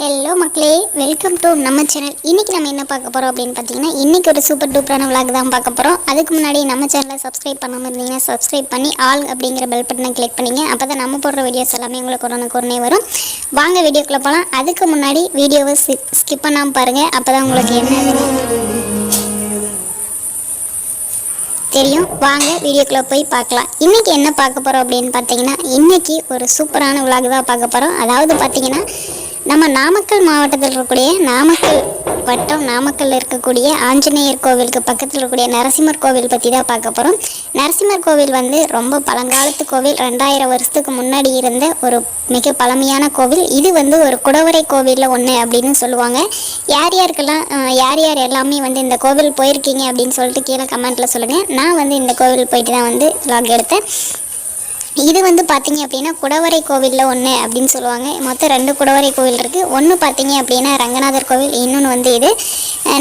Hello மக்களே welcome to நம்ம channel இன்றைக்கி நம்ம என்ன பார்க்க போகிறோம் அப்படின்னு பார்த்தீங்கன்னா இன்றைக்கி ஒரு சூப்பர் டூப்பரான விளாக் தான் பார்க்க போகிறோம் அதுக்கு முன்னாடி நம்ம சேனலை சப்ஸ்கிரைப் பண்ணாமல் இருந்தீங்கன்னா சப்ஸ்கிரைப் பண்ணி ஆல் அப்படிங்கிற பெல் பட்டனை கிளிக் பண்ணிங்க. அப்போ தான் நம்ம போடுற வீடியோஸ் எல்லாமே உங்களுக்கு ஒன்று ஒன்றே வரும். வாங்க வீடியோக்குள்ளே போகலாம் அதுக்கு முன்னாடி வீடியோவை ஸ்கிப் பண்ணாமல் பாருங்கள் அப்போ தான் உங்களுக்கு என்ன தெரியும். வாங்க வீடியோக்குள்ளே போய் பார்க்கலாம். இன்றைக்கி என்ன பார்க்க போகிறோம் அப்படின்னு பார்த்தீங்கன்னா இன்றைக்கி ஒரு சூப்பரான விளாக் தான் பார்க்க போகிறோம் அதாவது பார்த்தீங்கன்னா நம்ம நாமக்கல் மாவட்டத்தில் இருக்கக்கூடிய நாமக்கல் வட்டம் நாமக்கல்ல இருக்கக்கூடிய ஆஞ்சநேயர் கோவிலுக்கு பக்கத்தில் இருக்கக்கூடிய நரசிம்மர் கோவில் பற்றி தான் பார்க்க போகிறோம் நரசிம்மர் கோவில் வந்து ரொம்ப பழங்காலத்து கோவில். ரெண்டாயிரம் வருஷத்துக்கு முன்னாடி இருந்த ஒரு மிக பழமையான கோவில். இது வந்து ஒரு குடவரை கோவிலில் ஒன்று அப்படின்னு சொல்லுவாங்க. யார் யாருக்கெல்லாம் யார் யார் எல்லாமே வந்து இந்த கோவில் போயிருக்கீங்க அப்படின்னு சொல்லிட்டு கீழே கமெண்ட்டில் சொல்லுங்கள் நான் வந்து இந்த கோவில் போயிட்டு தான் வந்து லாக் எடுத்தேன். இது வந்து பார்த்தீங்க அப்படின்னா குடவரை கோவிலில் ஒன்று அப்படின்னு சொல்லுவாங்க. மொத்தம் ரெண்டு குடவரை கோவில் இருக்குது ஒன்று பார்த்தீங்க அப்படின்னா ரங்கநாதர் கோவில் இன்னொன்று வந்து இது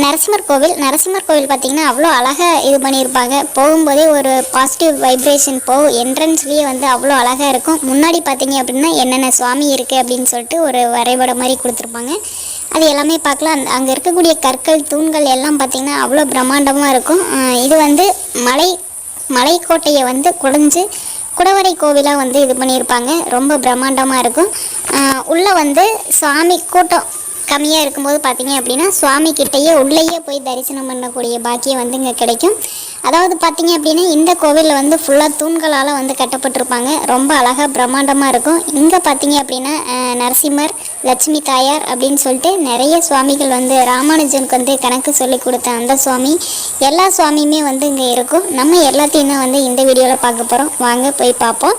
நரசிம்மர் கோவில். நரசிம்மர் கோவில் பார்த்தீங்கன்னா அவ்வளோ அழகாக இது பண்ணியிருப்பாங்க. போகும்போதே ஒரு பாசிட்டிவ் வைப்ரேஷன் போகும் என்ட்ரன்ஸ்லேயே வந்து அவ்வளோ அழகாக இருக்கும். முன்னாடி பார்த்தீங்க அப்படின்னா என்னென்ன சுவாமி இருக்குது அப்படின்னு சொல்லிட்டு ஒரு வரைபடம் மாதிரி கொடுத்துருப்பாங்க. அது எல்லாமே பார்க்கலாம். அந் அங்கே இருக்கக்கூடிய கற்கள் தூண்கள் எல்லாம் பார்த்திங்கன்னா அவ்வளோ பிரம்மாண்டமாக இருக்கும். இது வந்து மலை மலைக்கோட்டையை வந்து குடைஞ்சு குடவரை கோவிலாக வந்து இது பண்ணியிருப்பாங்க. ரொம்ப பிரம்மாண்டமாக இருக்கும். உள்ளே வந்து சுவாமி கூட்டம் கம்மியாக இருக்கும்போது பார்த்தீங்க அப்படின்னா சுவாமி கிட்டேயே உள்ளேயே போய் தரிசனம் பண்ணக்கூடிய பாக்கியம் வந்து இங்கே கிடைக்கும். அதாவது பார்த்தீங்க அப்படின்னா இந்த கோவிலில் வந்து ஃபுல்லாக தூண்களால் வந்து கட்டப்பட்டிருப்பாங்க. ரொம்ப அழகாக பிரம்மாண்டமாக இருக்கும். இங்கே பார்த்தீங்க அப்படின்னா நரசிம்மர் லட்சுமி தாயார் அப்படின்னு சொல்லிட்டு நிறைய சுவாமிகள் வந்து ராமானுஜனுக்கு வந்து கணக்கு சொல்லி கொடுத்த அந்த சுவாமி எல்லா சுவாமியுமே வந்து இங்கே இருக்கும். நம்ம எல்லாத்தையும் தான் வந்து இந்த வீடியோவில் பார்க்க போகிறோம் வாங்க போய் பார்ப்போம்.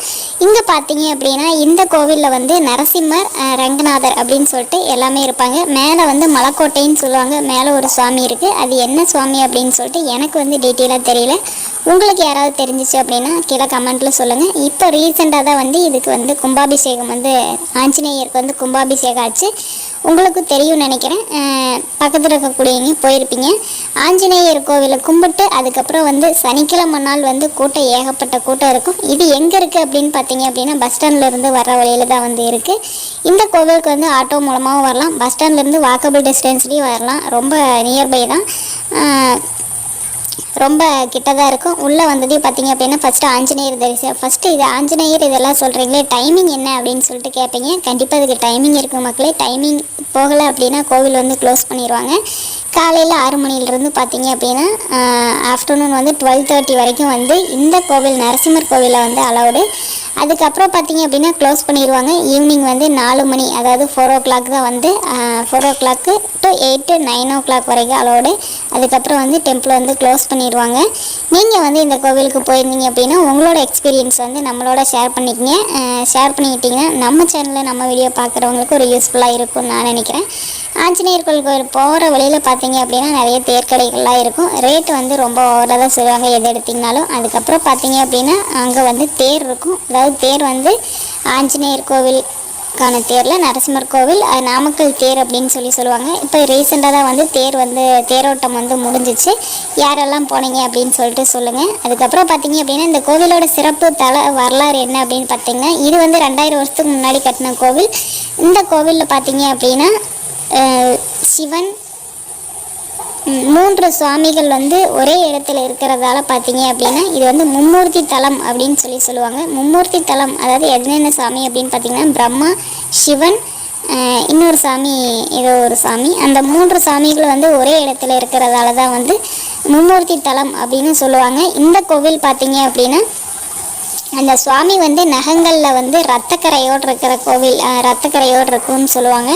இங்கே பார்த்தீங்க அப்படின்னா இந்த கோவிலில் வந்து நரசிம்மர் ரங்கநாதர் அப்படின்னு சொல்லிட்டு எல்லாமே இருப்பாங்க. மேலே வந்து மலைக்கோட்டைன்னு சொல்லுவாங்க. மேலே ஒரு சுவாமி இருக்குது அது என்ன சுவாமி அப்படின்னு சொல்லிட்டு எனக்கு வந்து டீட்டெயிலாக தெரியல. உங்களுக்கு யாராவது தெரிஞ்சிச்சு அப்படின்னா கீழே கமெண்ட்டில் சொல்லுங்கள் இப்போ ரீசெண்டாக தான் வந்து இதுக்கு வந்து கும்பாபிஷேகம் வந்து ஆஞ்சநேயருக்கு வந்து கும்பாபிஷேகம் ஆச்சு. உங்களுக்கும் தெரியும்னு நினைக்கிறேன். பக்கத்தில் இருக்கக்கூடியவங்க போயிருப்பீங்க. ஆஞ்சநேயர் கோவிலை கும்பிட்டு அதுக்கப்புறம் வந்து சனிக்கிழமை நாள் வந்து கூட்டம் ஏகப்பட்ட கூட்டம் இருக்கும். இது எங்கே இருக்குது அப்படின்னு பார்த்தீங்க அப்படின்னா பஸ் ஸ்டாண்ட்லேருந்து வர வழியில் தான் வந்து இருக்குது இந்த கோவிலுக்கு வந்து ஆட்டோ மூலமாகவும் வரலாம். பஸ் ஸ்டாண்ட்லேருந்து வாக்கபிள் டிஸ்டன்ஸ்லேயும் வரலாம். ரொம்ப நியர்பை தான். ரொம்ப கிட்டதாக இருக்கும். உள்ளே வந்ததே பார்த்தீங்க அப்படின்னா ஃபஸ்ட்டு ஆஞ்சநேயர் தரிசனம் ஃபஸ்ட்டு இது ஆஞ்சநேயர் இதெல்லாம் சொல்கிறீங்களே டைமிங் என்ன அப்படின்னு சொல்லிட்டு கேட்பீங்க கண்டிப்பாக அதுக்கு டைமிங் இருக்கும் மக்களே. டைமிங் போகலை அப்படின்னா கோவில் வந்து க்ளோஸ் பண்ணிடுவாங்க காலையில் ஆறு மணிலேருந்து பார்த்தீங்க அப்படின்னா ஆஃப்டர்நூன் வந்து டுவெல் தேர்ட்டி வரைக்கும் வந்து இந்த கோவில் நரசிம்மர் கோவிலில் வந்து அலௌடு அதுக்கப்புறம் பார்த்தீங்க அப்படின்னா க்ளோஸ் பண்ணிடுவாங்க ஈவினிங் வந்து நாலு மணி அதாவது ஃபோர் ஓ கிளாக் தான் வந்து four o'clock to eight nine o'clock வரைக்கும் அலோடு அதுக்கப்புறம் வந்து டெம்பிள் வந்து க்ளோஸ் பண்ணிடுவாங்க நீங்கள் வந்து இந்த கோவிலுக்கு போயிருந்தீங்க அப்படின்னா உங்களோட எக்ஸ்பீரியன்ஸ் வந்து நம்மளோட ஷேர் பண்ணிக்கங்க. ஷேர் பண்ணிக்கிட்டிங்கன்னா நம்ம சேனலில் நம்ம வீடியோ பார்க்குறவங்களுக்கு ஒரு யூஸ்ஃபுல்லாக இருக்கும்னு நான் நினைக்கிறேன். ஆஞ்சநேயர் கோவில் கோயில் போகிற வழியில் பார்த்து பார்த்தீங்க அப்படின்னா நிறைய தேர்க்கடைகள்லாம் இருக்கும். ரேட் வந்து ரொம்ப ஓவராக தான் சொல்லுவாங்க எது எடுத்திங்கனாலும். அதுக்கப்புறம் பார்த்தீங்க அப்படின்னா அங்கே வந்து தேர் இருக்கும். அதாவது தேர் வந்து ஆஞ்சநேயர் கோவில் கான தேரில் நரசிம்மர் கோவில் அது நாமக்கல் தேர் அப்படின்னு சொல்லி சொல்லுவாங்க. இப்போ ரீசெண்டாக தான் வந்து தேர் வந்து தேரோட்டம் வந்து முடிஞ்சிச்சு. யாரெல்லாம் போனீங்க அப்படின்னு சொல்லிட்டு சொல்லுங்கள் அதுக்கப்புறம் பார்த்தீங்க அப்படின்னா இந்த கோவிலோட சிறப்பு தல வரலாறு என்ன அப்படின்னு பார்த்தீங்கன்னா இது வந்து ரெண்டாயிரம் வருஷத்துக்கு முன்னாடி கட்டின கோவில். இந்த கோவிலில் பார்த்தீங்க அப்படின்னா சிவன் மூன்று சுவாமிகள் வந்து ஒரே இடத்துல இருக்கிறதால பார்த்தீங்க அப்படின்னா இது வந்து மும்மூர்த்தி தலம் அப்படின்னு சொல்லி சொல்லுவாங்க. மும்மூர்த்தி தலம் அதாவது என்னென்ன சாமி அப்படின்னு பார்த்தீங்கன்னா பிரம்மா சிவன் இன்னொரு சாமி ஏதோ ஒரு சாமி. அந்த மூன்று சாமிகள் வந்து ஒரே இடத்துல இருக்கிறதால தான் வந்து மும்மூர்த்தி தலம் அப்படின்னு சொல்லுவாங்க. இந்த கோவில் பார்த்தீங்க அப்படின்னா அந்த சுவாமி வந்து நகங்களில் வந்து ரத்தக்கரையோடு இருக்கிற கோவில் ரத்தக்கரையோடு இருக்கும்னு சொல்லுவாங்க.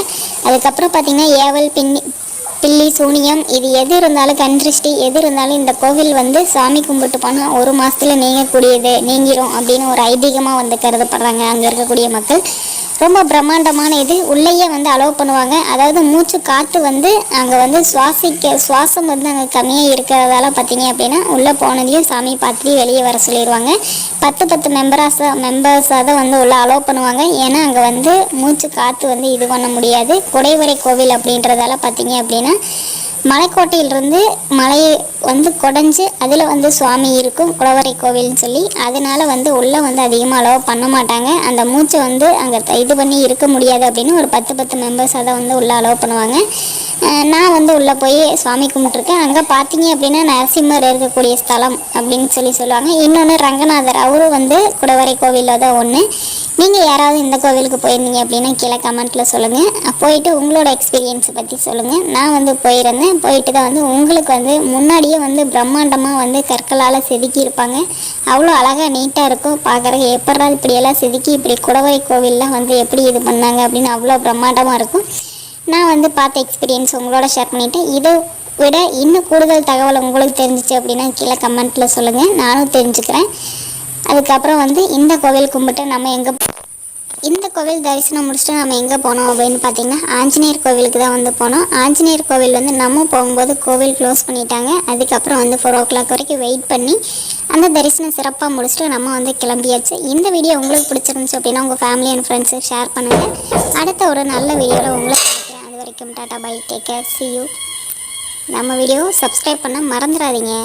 அதுக்கப்புறம் பார்த்தீங்கன்னா ஏவல் பின்னி பில்லி சூனியம். இது எது இருந்தாலும் கண் திருஷ்டி எது இருந்தாலும் இந்த கோவில் வந்து சாமி கும்பிட்டு போனால் ஒரு மாதத்தில் நீங்கக்கூடியது நீங்கிரும் அப்படின்னு ஒரு ஐதீகமாக வந்து கருதப்படுறாங்க. அங்கே இருக்கக்கூடிய மக்கள். ரொம்ப பிரம்மாண்டமான இது. உள்ளேயே வந்து அலோவ் பண்ணுவாங்க. அதாவது மூச்சு காற்று வந்து அங்கே வந்து சுவாசிக்க சுவாசம் வந்து அங்கே கம்மியாக இருக்கிறதால பார்த்தீங்க அப்படின்னா உள்ளே போனதையும் சாமி பார்த்துட்டு வெளியே வர சொல்லிடுவாங்க. பத்து பத்து மெம்பராஸாக மெம்பர்ஸாக தான் வந்து உள்ளே அலோவ் பண்ணுவாங்க. ஏன்னா அங்கே வந்து மூச்சு காற்று வந்து இது பண்ண முடியாது. குடைவரை கோவில் அப்படின்றதால பார்த்தீங்க அப்படின்னா மலைக்கோட்டையிலிருந்து மலையை வந்து குடஞ்சி அதில் வந்து சுவாமி இருக்கும் குளவரை கோவில்னு சொல்லி. அதனால் வந்து உள்ளே வந்து அதிகமாக அலோவ் பண்ண மாட்டாங்க. அந்த மூச்சை வந்து அங்கே இது பண்ணி இருக்க முடியாது அப்படின்னு ஒரு பத்து பத்து மெம்பர்ஸாக தான் வந்து உள்ளே அலோவ் பண்ணுவாங்க. நான் வந்து உள்ளே போய் சுவாமி கும்பிட்ருக்கேன் அங்கே பார்த்தீங்க அப்படின்னா நரசிம்மர் இருக்கக்கூடிய ஸ்தலம் அப்படின்னு சொல்லி சொல்லுவாங்க. இன்னொன்று ரங்கநாதர் அவரும் வந்து குடவரை கோவிலில் தான் ஒன்று நீங்கள் யாராவது இந்த கோவிலுக்கு போயிருந்தீங்க அப்படின்னா கீழே கமெண்ட்டில் சொல்லுங்கள் போயிட்டு உங்களோட எக்ஸ்பீரியன்ஸை பற்றி சொல்லுங்கள் நான் வந்து போயிருந்தேன். போயிட்டு தான் வந்து உங்களுக்கு வந்து முன்னாடியே வந்து பிரம்மாண்டமாக வந்து கற்களால் செதுக்கி இருப்பாங்க. அவ்வளோ அழகாக நீட்டாக இருக்கும். பார்க்குறக்கு எப்படா இப்படியெல்லாம் செதுக்கி இப்படி குடவரை கோவிலெலாம் வந்து எப்படி இது பண்ணாங்க அப்படின்னு அவ்வளோ பிரம்மாண்டமாக இருக்கும். நான் வந்து பார்த்த எக்ஸ்பீரியன்ஸ் உங்களோட ஷேர் பண்ணிவிட்டேன் இதை விட இன்னும் கூடுதல் தகவல் உங்களுக்கு தெரிஞ்சிச்சு அப்படின்னா கீழே கமெண்ட்டில் சொல்லுங்கள் நானும் தெரிஞ்சுக்கிறேன். அதுக்கப்புறம் வந்து இந்த கோவில் கும்பிட்டு நம்ம எங்கே இந்த கோவில் தரிசனம் முடிச்சுட்டு நம்ம எங்கே போனோம் அப்படின்னு பார்த்தீங்கன்னா ஆஞ்சநேயர் கோவிலுக்கு தான் வந்து போனோம். ஆஞ்சநேயர் கோவில் வந்து நம்ம போகும்போது கோவில் க்ளோஸ் பண்ணிட்டாங்க. அதுக்கப்புறம் வந்து ஃபோர் ஓ கிளாக் வரைக்கும் வெயிட் பண்ணி அந்த தரிசனம் சிறப்பாக முடிச்சுட்டு நம்ம வந்து கிளம்பியாச்சு. இந்த வீடியோ உங்களுக்கு பிடிச்சிருந்துச்சு அப்படின்னா உங்கள் ஃபேமிலி அண்ட் ஃப்ரெண்ட்ஸுக்கு ஷேர் பண்ணுங்கள் அடுத்த ஒரு நல்ல வீடியோவில் உங்களை அது வரைக்கும் tata bye take care see you நம்ம வீடியோ சப்ஸ்கிரைப் பண்ண மறந்துடாதீங்க.